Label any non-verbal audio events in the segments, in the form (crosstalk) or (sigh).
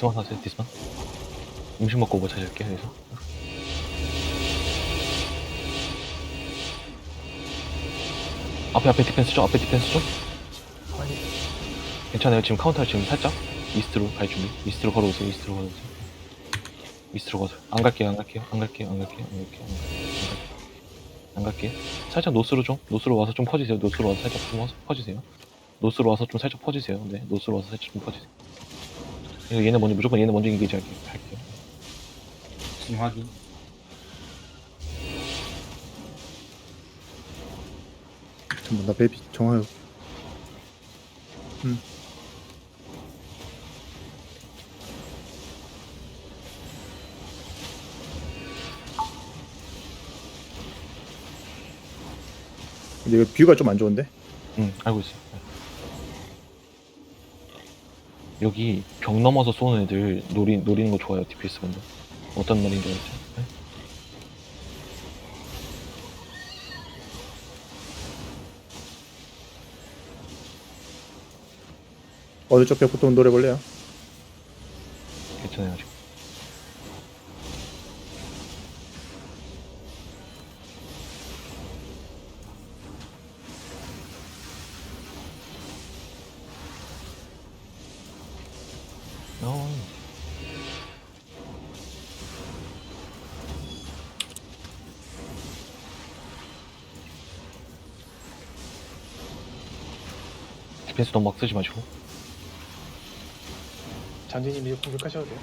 디스만 하세요 디스만. 음식 먹고 뭐 찾을게요 여기서. 앞에 앞에 디펜스 좀 앞에 디펜스 좀 아니. 괜찮아요. 지금 카운터 지금 살짝 이스트로 갈 준비. 이스트로 걸어오세요. 이스트로 걸어오세요. 이스트로 걸어오세요. 안 갈게요. 안 갈게요. 안 갈게요. 안 갈게요. 안 갈게요. 안 갈게요. 안 갈게요. 살짝 노스로 좀 노스로 와서 좀 퍼지세요. 노스로 와서 살짝 좀 와서 퍼지세요. 노스로 와서 좀 살짝 퍼지세요. 네 노스로 와서 살짝 좀 퍼지세요 이거 얘네 먼저 무조건 얘네 먼저 이기지 할게요. 할게요 지금 확인. 잠깐만 나 베이비 정화요 음. 근데 이거 뷰가 좀 안 좋은데? 응 알고 있어 요 네. 여기 벽 넘어서 쏘는 애들 노리, 노리는 거 좋아요 DPS 분들 어떤 말인지 알죠? 네? 어느 쪽 벽부터 노려볼래요? 괜찮아요 아직 디펜스 너무 막 쓰지 마시고 장진님 이제 공격하셔도 돼요.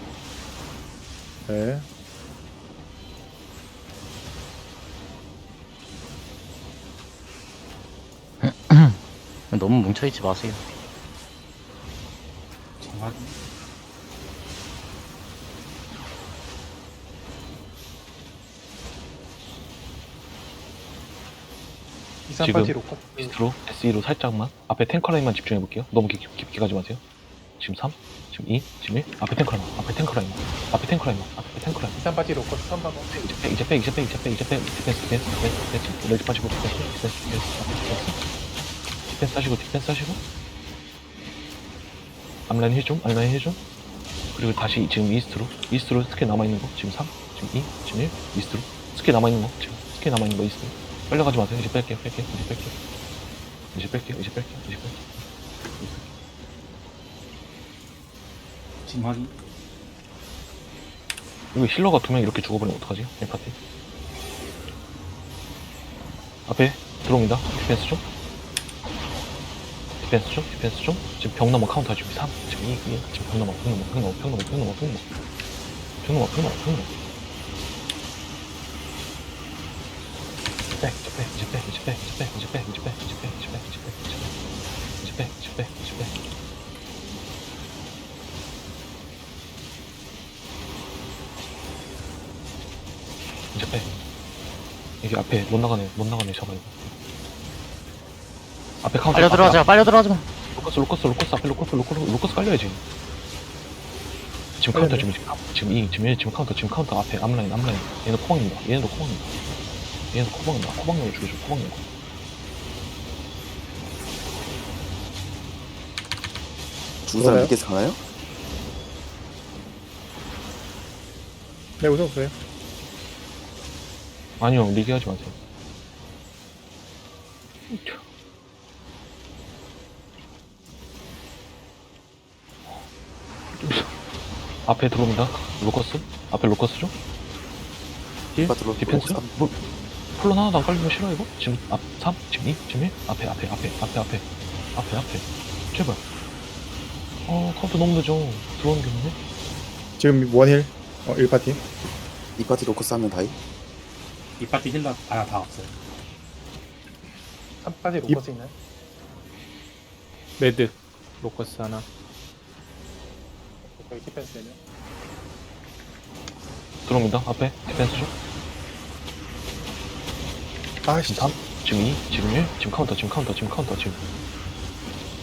네 (clears throat) 너무 뭉쳐있지 마세요. 확 지금 파티 로컷. 이스트로 SE로 살짝만 앞에 탱커 라인만 집중해 볼게요. 너무 깊, 깊게 가지 마세요. 지금 3, 지금 2, 지금 1 앞에 탱커 라인, 앞에 탱커 라인, 앞에 탱커 라인, 앞에 탱커 라인. 이산 파티 로컷 3번호. 이제 빼, 이제 빼, 이제 빼, 이제 빼, 이제 빼. 디펜스, 디펜스, 디펜스, 디펜스. 레지 빠지고 디펜스, 디펜스, 디펜스, 앞에 디펜스. 디펜스 하시고, 디펜스 하시고. 앞라인 해줘, 앞라인 해줘. 그리고 다시 지금 이스트로, 이스트로 스킬 남아 있는 거. 지금 3, 지금 2, 지금 1, 이스트로. 스킬 남아 있는 거. 지금 스킬 남아 있는 거 이스트 로. 빨려가지 마세요. 이제 뺄게요, 뺄게요, 이제 뺄게요. 이제 뺄게요, 이제 뺄게요, 이제 뺄게요. 지금 확인. 이거 힐러가 두 명 이렇게 죽어버리면 어떡하지? 이 파티. 앞에 들어옵니다. 디펜스 좀. 디펜스 좀, 디펜스 좀. 지금 벽 넘어 카운터 지금 3, 지금 2, 2. 지금 벽 넘어, 벽 넘어, 벽 넘어, 벽 넘어, 벽 넘어, 벽 넘어. 벽 넘어, 벽 넘어, 벽 넘어. 이제 빼, 이제 빼, 이제 빼, 이제 빼, 이제 빼, 이제 빼, 이제 빼, 이제 빼, 이제 빼, 이제 빼, 이제 빼, 이제 빼, 이제 빼, 이제 빼. 이제 빼. 이게 앞에 못 나가네, 못 나가네, 잡아요. 앞에 카운터. 빨려 들어가자, 빨려 들어가자. 로커스, 로커스, 로커스, 앞에 로커스, 로커스, 로커스 깔려야지. 지금 카운터, 지금, 지금 2, 지금 1, 지금 카운터, 지금 카운터 앞에 앞라인, 앞라인. 얘는 코방입니다. 얘네도 코방입니다. 얘네도 코방입니다. 코방용으로 죽여줘, 코방용. 죽은 사람? 이렇게 사나요? 네 우선 없어요 아니요, 리기하지 마세요. 앞에 들어옵니다. 로커스? 앞에 로커스죠? 디펜스? 로커스. 뭐, 폴론 하나도 안 깔리면 싫어, 이거? 지금 앞, 3? 지금 2? 지금 1? 앞에, 앞에, 앞에, 앞에, 앞에. 앞에, 앞에. 제발. 어, 카운트 너무 늦어. 들어오는 게 없네? 지금 원힐 어 1파티 이 파티 로커스 하면 다이? 이 파티 힐러 아, 다 없어요. 3 파티 로컷 있나요? 매드 로커스 하나 여기 디펜스 되면. 들어옵니다. 앞에. 디펜스 죠 아씨 지금 3? 지금 2? 지금 1? 지금 카운터, 지금 카운터, 지금 카운터, 지금.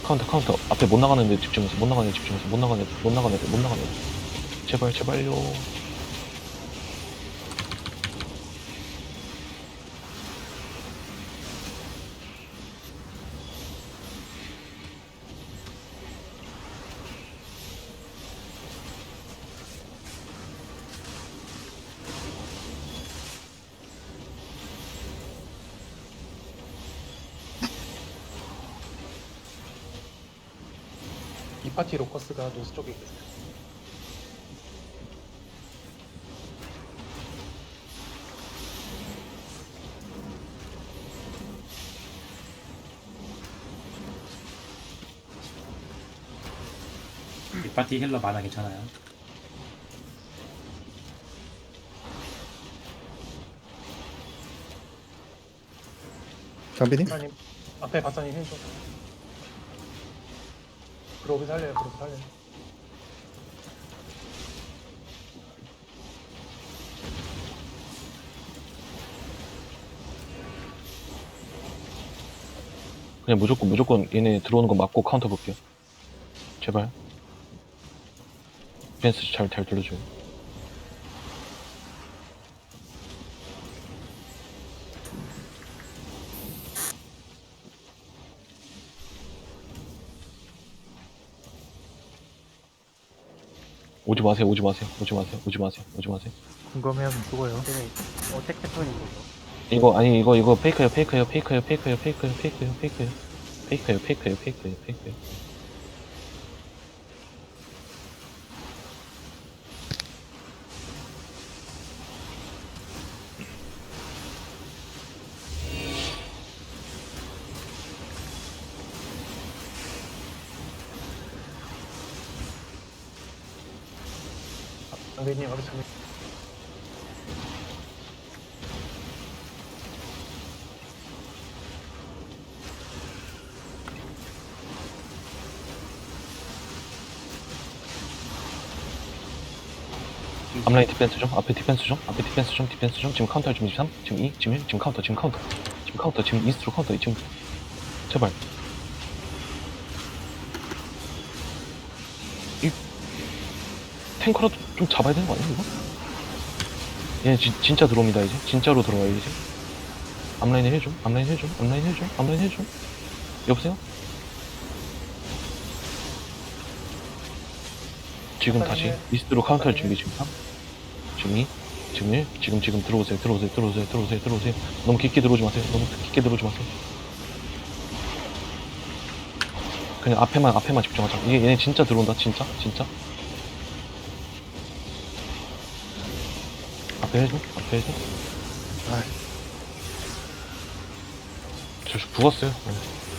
카운터, 카운터. 앞에 못 나가는 데 집중해서, 못 나가는 데 집중해서, 못 나가는 데, 못 나가는 데, 못 나가는 데. 제발, 제발요. 파티 로커스가 노스 쪽에 있어요. 이 파티 힐러 많아 괜찮아요. 장비님? 박사님 앞에 박사님 힘 좀. 그로브 살려요. 그로브 살려요. 그냥 무조건 무조건 얘네 들어오는 거 맞고 카운터 볼게요. 제발. 펜스 잘잘 들려줘 요. 오지 마세요, 오지 마세요, 오지 마세요, 오지 마세요, 오지 마세요. 공감하면 죽어요. 어택 패턴인 거죠. 이거 아니 이거 이거 페이크예요 페이크예요 페이크예요 페이크예요 페이크예요 페이크예요 페이크예요 페이크예요 페이크예요 페이크예요 장비님 앞에 장비. 앞라인 디펜스 좀 앞에 디펜스 좀 앞에 디펜스 좀 디펜스 좀 지금 카운터 지금 3 지금 2 지금 1 지금 카운터 지금 카운터. 지금 카운터 지금 이스트로 카운터 지금. 제발 탱커라도 좀 잡아야 되는 거 아니야 이거? 얘 진, 진짜 들어옵니다 이제. 진짜로 들어와요 이제. 앞라인 해줘 앞라인 해줘 앞라인 해줘 앞라인 해줘. 여보세요? 지금 다시 이스트로 카운터할 준비 지금 3 지금 2 지금 1 지금 지금 들어오세요 들어오세요 들어오세요 들어오세요 들어오세요. 너무 깊게 들어오지 마세요 너무 깊게 들어오지 마세요. 그냥 앞에만 앞에만 집중하자. 이게 얘네 진짜 들어온다 진짜 진짜 앞에 해줘 앞에 해줘 아, 저 죽었어요. 네.